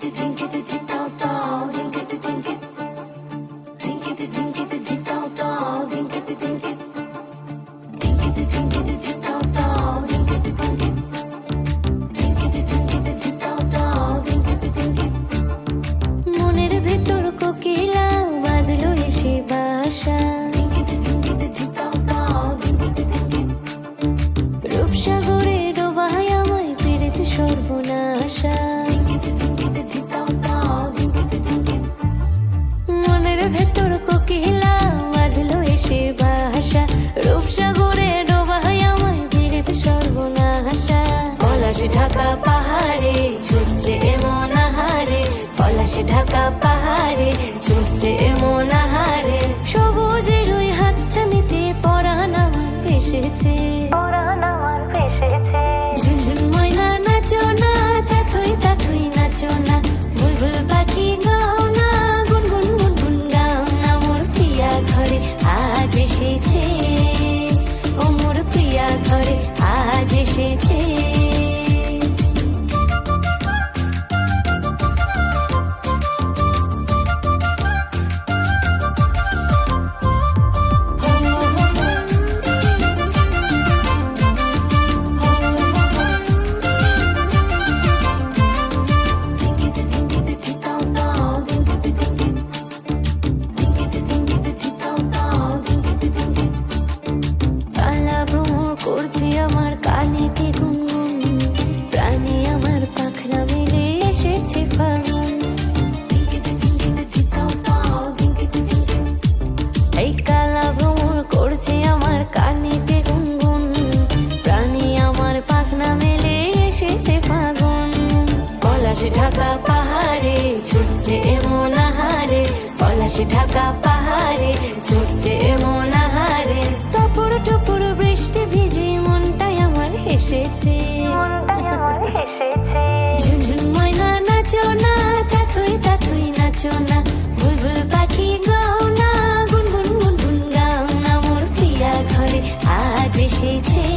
Think it, think it, think it. পলাশে ঢাকা পাহাড়ে ছুটছে এমন আহারে, পলাশে ঢাকা পাহাড়ে ছুটছে এমন আহারে। সবুজের ওই হাত ছানিতে পরা আমার এসেছে। পরাণ এই কালা করছে আমার আমার পাখনা এসেছে ফাগুন। পাহাড়ে এমন ঢাকা পাহাড়ে ছুটছে এমন আহারে। টপুর টপুর বৃষ্টি ভিজে মনটাই আমার হেসেছে। মনটাই আমার হেসেছে। 빛이